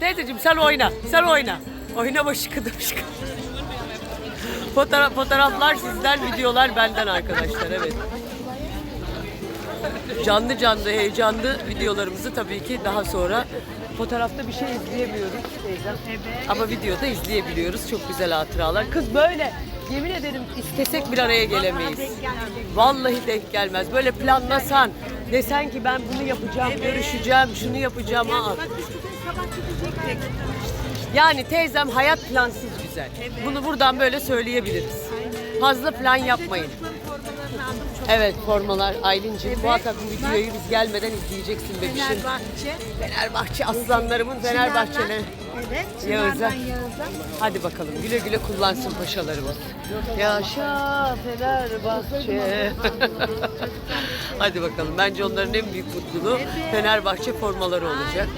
teyzeciğim sen oyna. Sen oyna. Oyna başı kıdım şıkı. Fotoğraf, fotoğraflar sizden, videolar benden arkadaşlar. Evet. Canlı canlı, heyecanlı videolarımızı tabii ki daha sonra fotoğrafta bir şey izleyemiyoruz teyzem. Ama videoda izleyebiliyoruz. Çok güzel hatıralar. Kız böyle yemin ederim istesek bir araya gelemeyiz. Vallahi denk gelmez. Böyle planlasan, desen ki ben bunu yapacağım, görüşeceğim, şunu yapacağım. Aa. Yani teyzem hayat plansız güzel. Bunu buradan böyle söyleyebiliriz. Fazla plan yapmayın. Evet formalar Aylin'ciğim muhakkak bu videoyu biz gelmeden izleyeceksin bebişim. Fenerbahçe. Fenerbahçe aslanlarımın Fenerbahçeleri. Evet. Yağız'a. Hadi bakalım güle güle kullansın paşalarımız. Yaşa Fenerbahçe. Hadi bakalım bence onların en büyük mutluluğu Fenerbahçe formaları olacak.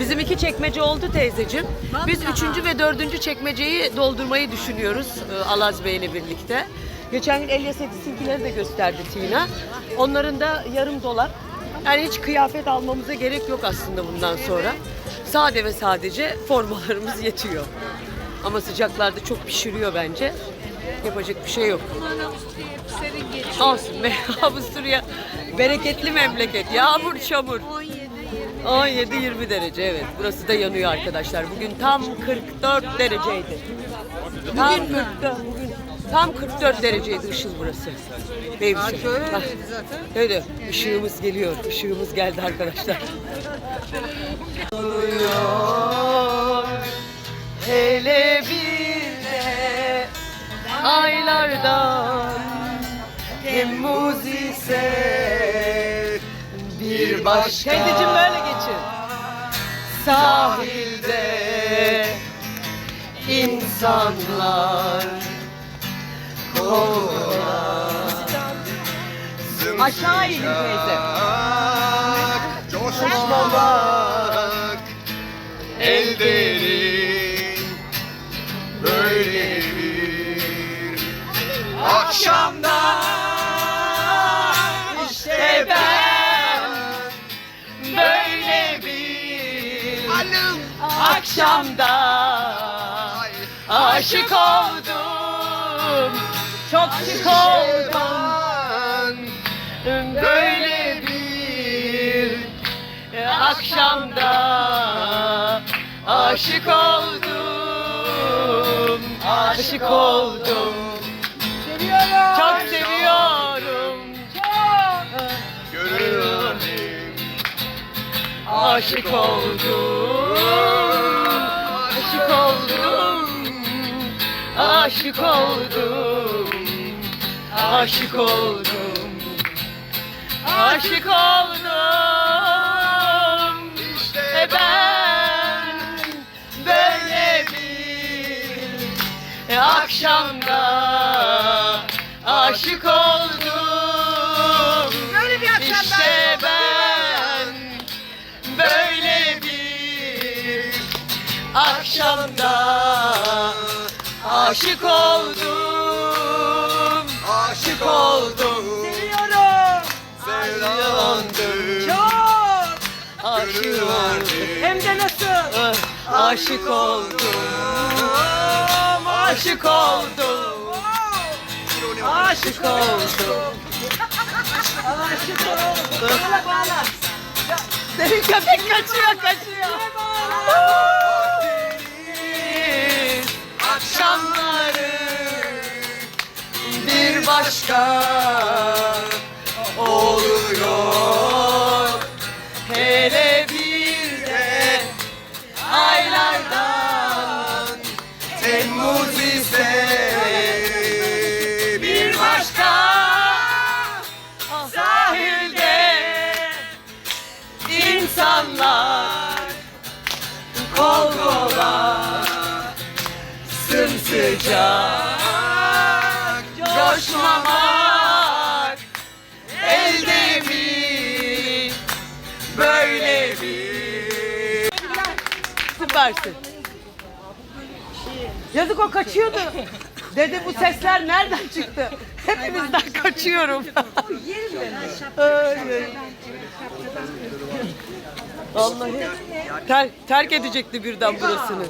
Bizim iki çekmece oldu teyzeciğim. Biz üçüncü ve dördüncü çekmeceyi doldurmayı düşünüyoruz e, Alaz Bey'le birlikte. Geçen gün Elias Edis'inkileri de gösterdi Tina. Onların da yarım dolar. Yani hiç kıyafet almamıza gerek yok aslında bundan sonra. Sade ve sadece formalarımız yetiyor. Ama sıcaklarda çok pişiriyor bence. Yapacak bir şey yok. Olsun be Avusturya bereketli memleket. Yağmur çamur. 17, 20. 17-20 derece evet. Burası da yanıyor arkadaşlar. Bugün tam 44 dereceydi. Tam 44. Bugün tam 44 dereceydi ışıl burası. Beymişim. Bak. Evet, ışığımız geliyor. Işığımız geldi arkadaşlar. Hele bir de aylardan Temmuz ise bir başka Teyzeciğim böyle geçin Sahilde insanlar Aşağı inin teyze. Coşmamak ellerin böyle bir akşamda İşte ben böyle bir akşamda aşık oldum Çok şık oldum. Böyle bir akşamda aşık oldum. Aşık oldum. Seviyorum. Çok seviyorum. Çok Görüyorum. Aşık oldum. Aşık oldum. Aşık oldum Aşık oldum. Aşık oldum. İşte ben Böyle bir Akşamda Aşık oldum. Böyle bir akşamda İşte ben böyle bir akşamda aşık oldum, aşık oldum, Seviyorum. Sevdandım Çok. aşık oldum, Hem de nasıl? aşık oldum, aşık oldum, aşık oldum. Aşık oldum. Bağla bağla. Senin köpek kaçıyor, kaçıyor. Akşamları bir başka oluyor. Hele bir de aylardan Temmuz ise bir başka sahilde insanlar kol kola coşmamak elde mi böyle bir süpersin Yazık o kaçıyordu. Dedi bu sesler nereden çıktı? Hepimizden kaçıyorum. Ay, ay. Vallahi ter- terk edecekti birden burasını.